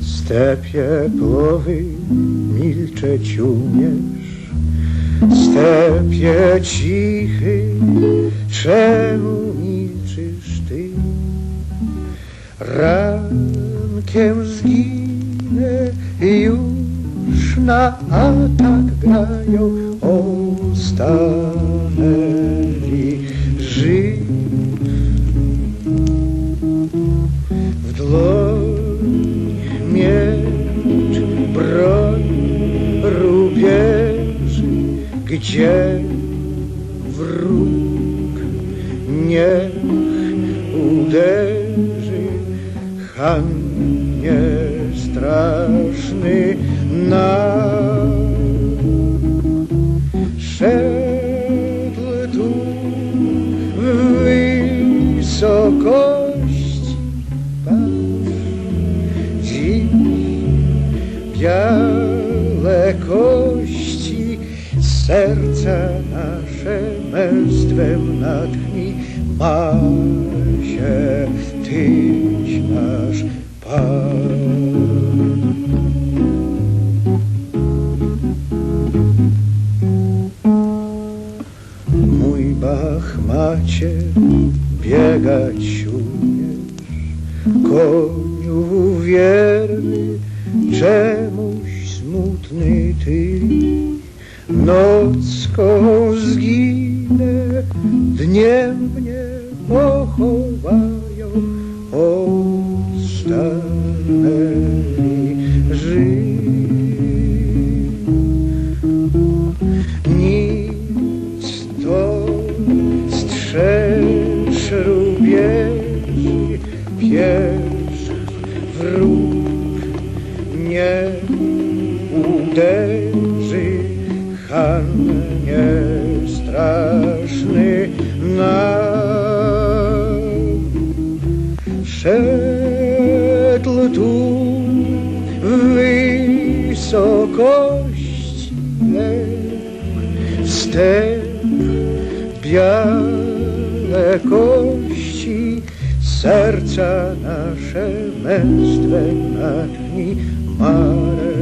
Stepie płowy milczeć umiesz, Stepie cichy, czemu milczysz ty? Rankiem zginę już na atak grają ostanęli gdzie wróg niech uderzy, Han niestraszny nam. Szedł tu w wysokości, patrz, dziś białe serca nasze męstwem natchnij, ma się tyś nasz Pan. Mój Bachmacie, biegać umiesz, koniu wierny, czemuś smutny ty. Nocką zginę, dniem mnie pochowają, ostanęli żyć. Nic to strzeż rubieży, pierz wróg nie uderzy, Han niestraszny nam. Szedł tu w wysokości wstęp białe kości, serca nasze męstwem natchnij, marę się